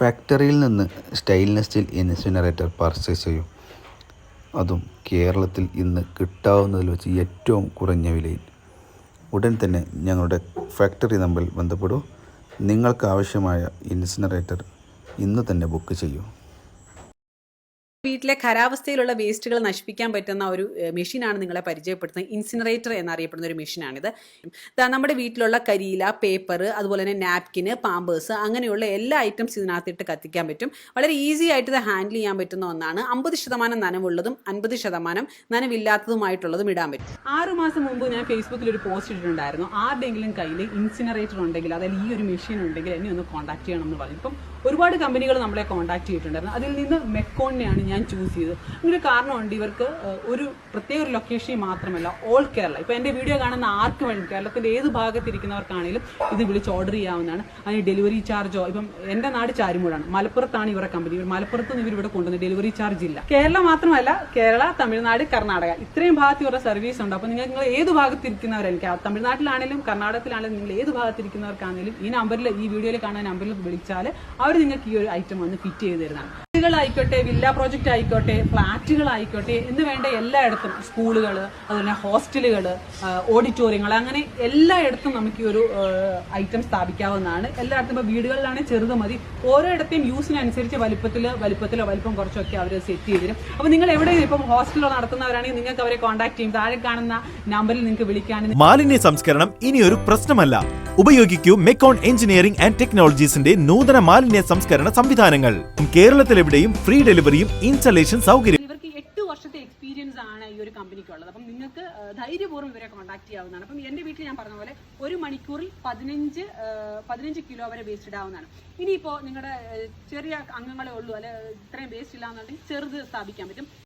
ഫാക്ടറിയിൽ നിന്ന് stainless steel incinerator purchase ചെയ്യും. അതും കേരളത്തിൽ ഇന്ന് കിട്ടാവുന്നതിൽ വെച്ച് ഏറ്റവും കുറഞ്ഞ വിലയിൽ. ഉടൻ തന്നെ ഞങ്ങളുടെ ഫാക്ടറി നമ്പറിൽ ബന്ധപ്പെടൂ. നിങ്ങൾക്ക് ആവശ്യമായ ഇൻസിനറേറ്റർ ഇന്ന് തന്നെ ബുക്ക് ചെയ്യൂ. വീട്ടിലെ ഖരാവസ്ഥയിലുള്ള വേസ്റ്റുകൾ നശിപ്പിക്കാൻ പറ്റുന്ന ഒരു മെഷീനാണ് നിങ്ങളെ പരിചയപ്പെടുത്തുന്നത്. ഇൻസിനറേറ്റർ എന്നറിയപ്പെടുന്ന ഒരു മെഷീനാണിത്. നമ്മുടെ വീട്ടിലുള്ള കരിയില പേപ്പർ അതുപോലെ തന്നെ നാപ്കിന് പാമ്പേഴ്സ് അങ്ങനെയുള്ള എല്ലാ ഐറ്റംസ് ഇതിനകത്തിട്ട് കത്തിക്കാൻ പറ്റും. വളരെ ഈസി ആയിട്ട് ഇത് ഹാൻഡിൽ ചെയ്യാൻ പറ്റുന്ന ഒന്നാണ്. അമ്പത് ശതമാനം നനവുള്ളതും അൻപത് ശതമാനം നനവില്ലാത്തതുമായിട്ടുള്ളതും ഇടാൻ പറ്റും. ആറ് മാസം മുമ്പ് ഞാൻ ഫേസ്ബുക്കിൽ ഒരു പോസ്റ്റ് ഇട്ടിട്ടുണ്ടായിരുന്നു. ആരുടെയെങ്കിലും കയ്യിൽ ഇൻസിനറേറ്റർ ഉണ്ടെങ്കിൽ അതായത് ഈ ഒരു മെഷീൻ ഉണ്ടെങ്കിൽ എന്നെ ഒന്ന് കോൺടാക്ട് ചെയ്യണം എന്ന് പറഞ്ഞു. ഇപ്പം ഒരുപാട് കമ്പനികൾ നമ്മളെ കോൺടാക്ട് ചെയ്തിട്ടുണ്ടായിരുന്നു. അതിൽ നിന്ന് മെക്കോണിനെയാണ് ഞാൻ ചൂസ് ചെയ്തത്. ഇതിന് കാരണമുണ്ട് ഇവർക്ക് ഒരു പ്രത്യേക ഒരു ലൊക്കേഷനിൽ മാത്രമല്ല ഓൾ കേരള ഇപ്പോൾ എന്റെ വീഡിയോ കാണുന്ന ആർക്ക് വേണം കേരളത്തിന്റെ ഏത് ഭാഗത്തിരിക്കുന്നവർക്കാണെങ്കിലും ഇത് വിളിച്ച് ഓർഡർ ചെയ്യാവുന്നതാണ്. അതിന് ഡെലിവറി ചാർജോ ഇപ്പം എന്റെ നാട് ചാരിമൂടാണ്. മലപ്പുറത്താണ് ഇവരുടെ കമ്പനി ഇവർ മലപ്പുറത്ത് നിന്ന് ഇവർ ഇവിടെ കൊണ്ടുവന്ന് ഡെലിവറി ചാർജ് ഇല്ല. കേരളം മാത്രമല്ല കേരള തമിഴ്നാട് കർണാടക ഇത്രയും ഭാഗത്ത് ഇവരുടെ സർവീസ് ഉണ്ട്. അപ്പോൾ നിങ്ങൾ നിങ്ങൾ ഏത് ഭാഗത്തിരിക്കുന്നവരായിരിക്കും? തമിഴ്നാട്ടിലാണെങ്കിലും കർണാടകത്തിലാണെങ്കിലും നിങ്ങൾ ഏത് ഭാഗത്തിരിക്കുന്നവർക്കാണെങ്കിലും ഈ നമ്പറിൽ ഈ വീഡിയോയിൽ കാണുന്ന നമ്പറിൽ വിളിച്ചാൽ അവർ നിങ്ങൾക്ക് ഈ ഒരു ഐറ്റം വന്ന് ഫിറ്റ് ചെയ്ത് തരുന്നതാണ്. വീടുകളായിക്കോട്ടെ വില്ല പ്രോജക്റ്റ് ആയിക്കോട്ടെ ഫ്ലാറ്റുകളായിക്കോട്ടെ എന്ന് വേണ്ട എല്ലായിടത്തും സ്കൂളുകൾ അതുപോലെ ഹോസ്റ്റലുകൾ ഓഡിറ്റോറിയങ്ങൾ അങ്ങനെ എല്ലായിടത്തും നമുക്ക് ഈ ഒരു ഐറ്റം സ്ഥാപിക്കാവുന്നതാണ്. എല്ലായിടത്തും ഇപ്പോൾ വീടുകളിലാണെങ്കിൽ ചെറുത് മതി. ഓരോയിടത്തെയും യൂസിനനുസരിച്ച് വലിപ്പത്തിൽ വലിപ്പത്തിലോ വലിപ്പം കുറച്ചൊക്കെ അവർ സെറ്റ് ചെയ്ത് തരും. അപ്പോൾ നിങ്ങൾ എവിടെ ഇപ്പം ഹോസ്റ്റലോ നടത്തുന്നവരാണെങ്കിൽ നിങ്ങൾക്ക് അവരെ കോൺടാക്ട് ചെയ്യും. താഴെ കാണുന്ന നമ്പറിൽ നിങ്ങൾക്ക് വിളിക്കാനും മാലിന്യ സംസ്കരണം ഇനി ഒരു പ്രശ്നമല്ല. ഉപയോഗിക്കൂ മെക്കോൺ എഞ്ചിനീയറിംഗ് ആൻഡ് ടെക്നോളജീസിന്റെ നൂതന മാലിന്യ സംസ്കരണ സംവിധാനങ്ങൾ. കേരളത്തിലെവിടെയും ഫ്രീ ഡെലിവറിയും ഇൻസ്റ്റലേഷൻ സൗകര്യം ഇവർക്ക് എട്ട് വർഷത്തെ എക്സ്പീരിയൻസ് ആണ് ഈ ഒരു കമ്പനിക്ക് ഉള്ളത് അപ്പം നിങ്ങൾക്ക് ധൈര്യപൂർവം ഇവരെ കോൺടാക്ട് ചെയ്യാവുന്നതാണ്. അപ്പം എന്റെ വീട്ടിൽ ഞാൻ പറഞ്ഞ പോലെ ഒരു മണിക്കൂറിൽ പതിനഞ്ച് പതിനഞ്ച് കിലോ വരെ വേസ്റ്റ് ഇടാവുന്നതാണ് ഇനിയിപ്പോൾ നിങ്ങളുടെ ചെറിയ അംഗങ്ങളെ ഉള്ളൂ അല്ലെ ഇത്രയും വേസ്റ്റ് ഇല്ലാന്നുണ്ടെങ്കിൽ ചെറുത് സ്ഥാപിക്കാൻ പറ്റും.